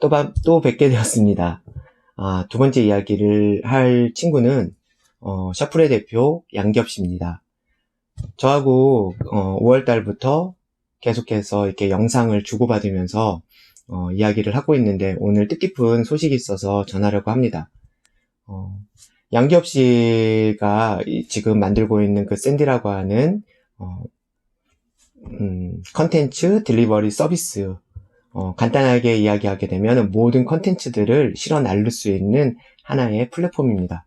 또, 바- 또 뵙게 되었습니다. 아, 두 번째 이야기를 할 친구는, 어, 셔플의 대표 양겹 씨입니다. 저하고, 어, 5월 달부터 계속해서 이렇게 영상을 주고받으면서, 어, 이야기를 하고 있는데, 오늘 뜻깊은 소식이 있어서 전하려고 합니다. 어, 양겹씨가 이- 지금 만들고 있는 그 샌디라고 하는, 어, 음, 컨텐츠 딜리버리 서비스, 어, 간단하게 이야기하게 되면 모든 컨텐츠들을 실어 나를 수 있는 하나의 플랫폼입니다.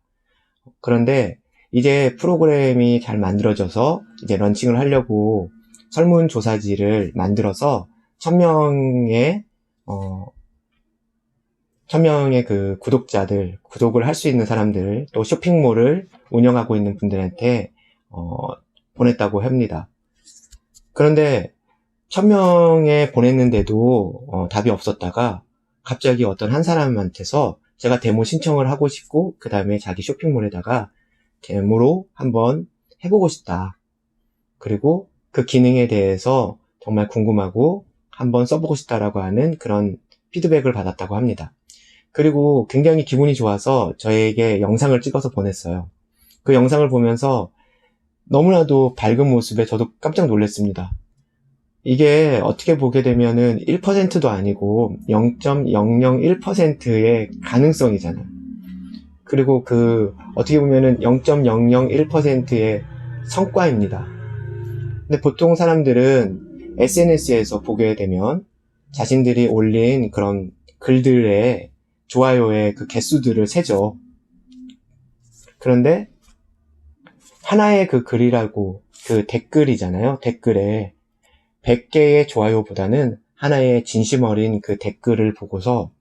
그런데 이제 프로그램이 잘 만들어져서 이제 런칭을 하려고 설문조사지를 만들어서 1000명의, 어, 1000명의 그 구독자들, 구독을 할 수 있는 사람들, 또 쇼핑몰을 운영하고 있는 분들한테, 어, 보냈다고 합니다. 그런데 천명에 보냈는데도 어, 답이 없었다가 갑자기 어떤 한 사람한테서 제가 데모 신청을 하고 싶고 그 다음에 자기 쇼핑몰에다가 데모로 한번 해보고 싶다. 그리고 그 기능에 대해서 정말 궁금하고 한번 써보고 싶다라고 하는 그런 피드백을 받았다고 합니다. 그리고 굉장히 기분이 좋아서 저에게 영상을 찍어서 보냈어요. 그 영상을 보면서 너무나도 밝은 모습에 저도 깜짝 놀랐습니다. 이게 어떻게 보게 되면은 1%도 아니고 0.001%의 가능성이잖아요. 그리고 그 어떻게 보면은 0.001%의 성과입니다. 근데 보통 사람들은 SNS에서 보게 되면 자신들이 올린 그런 글들의 좋아요의 그 개수들을 세죠. 그런데 하나의 그 글이라고 그 댓글이잖아요. 댓글에 100개의 좋아요보다는 하나의 진심 어린 그 댓글을 보고서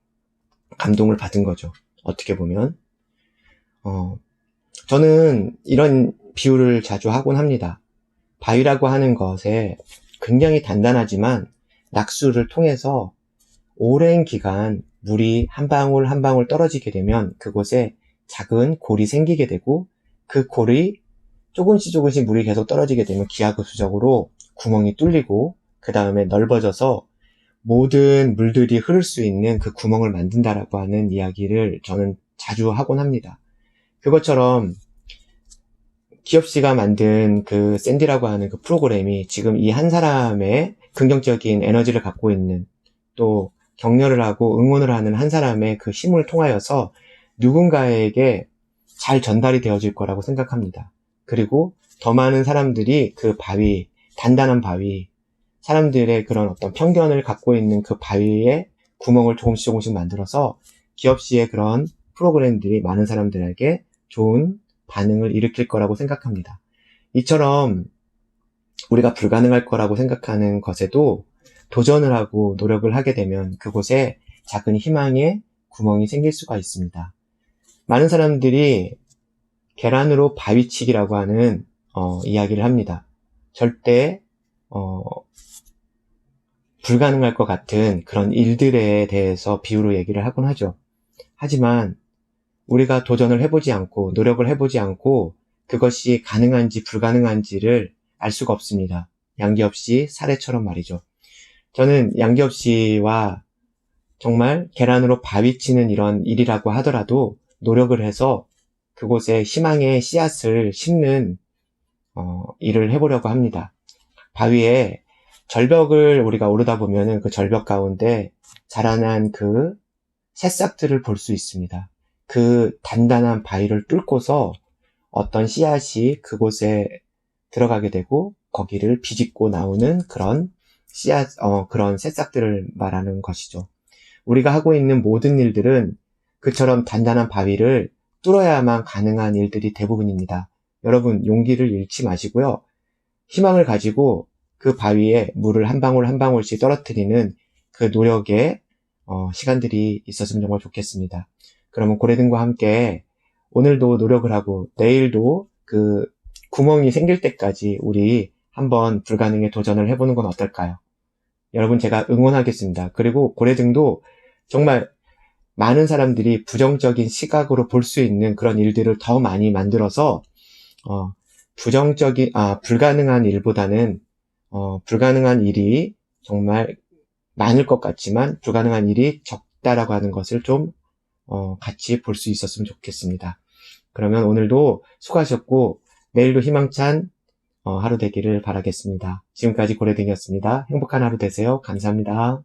감동을 받은 거죠. 어떻게 보면. 어, 저는 이런 비유를 자주 하곤 합니다. 바위라고 하는 것에 굉장히 단단하지만 낙수를 통해서 오랜 기간 물이 한 방울 한 방울 떨어지게 되면 그곳에 작은 골이 생기게 되고 그 골이 조금씩 조금씩 물이 계속 떨어지게 되면 기하급수적으로 구멍이 뚫리고 그 다음에 넓어져서 모든 물들이 흐를 수 있는 그 구멍을 만든다라고 하는 이야기를 저는 자주 하곤 합니다. 그것처럼 기업 씨가 만든 그 샌디라고 하는 그 프로그램이 지금 이 한 사람의 긍정적인 에너지를 갖고 있는 또 격려를 하고 응원을 하는 한 사람의 그 힘을 통하여서 누군가에게 잘 전달이 되어질 거라고 생각합니다. 그리고 더 많은 사람들이 그 바위, 단단한 바위, 사람들의 그런 어떤 편견을 갖고 있는 그 바위에 구멍을 조금씩 조금씩 만들어서 기업 시의 그런 프로그램들이 많은 사람들에게 좋은 반응을 일으킬 거라고 생각합니다. 이처럼 우리가 불가능할 거라고 생각하는 것에도 도전을 하고 노력을 하게 되면 그곳에 작은 희망의 구멍이 생길 수가 있습니다. 많은 사람들이 계란으로 바위치기라고 하는 어, 이야기를 합니다. 절대 어, 불가능할 것 같은 그런 일들에 대해서 비유로 얘기를 하곤 하죠. 하지만 우리가 도전을 해보지 않고 노력을 해보지 않고 그것이 가능한지 불가능한지를 알 수가 없습니다. 양기업 씨 사례처럼 말이죠. 저는 양기업 씨와 정말 계란으로 바위 치는 이런 일이라고 하더라도 노력을 해서 그곳에 희망의 씨앗을 심는 어, 일을 해보려고 합니다. 바위에 절벽을 우리가 오르다 보면은 그 절벽 가운데 자라난 그 새싹들을 볼 수 있습니다. 그 단단한 바위를 뚫고서 어떤 씨앗이 그곳에 들어가게 되고 거기를 비집고 나오는 그런 씨앗, 어, 그런 새싹들을 말하는 것이죠. 우리가 하고 있는 모든 일들은 그처럼 단단한 바위를 뚫어야만 가능한 일들이 대부분입니다. 여러분, 용기를 잃지 마시고요. 희망을 가지고 그 바위에 물을 한 방울 한 방울씩 떨어뜨리는 그 노력의 어, 시간들이 있었으면 정말 좋겠습니다. 그러면 고래등과 함께 오늘도 노력을 하고 내일도 그 구멍이 생길 때까지 우리 한번 불가능에 도전을 해보는 건 어떨까요? 여러분 제가 응원하겠습니다. 그리고 고래등도 정말 많은 사람들이 부정적인 시각으로 볼 수 있는 그런 일들을 더 많이 만들어서 어, 부정적인 아 불가능한 일보다는 어, 불가능한 일이 정말 많을 것 같지만 불가능한 일이 적, 있다라고 하는 것을 좀 어, 같이 볼 수 있었으면 좋겠습니다. 그러면 오늘도 수고하셨고 내일도 희망찬 어, 하루 되기를 바라겠습니다. 지금까지 고래등이었습니다. 행복한 하루 되세요. 감사합니다.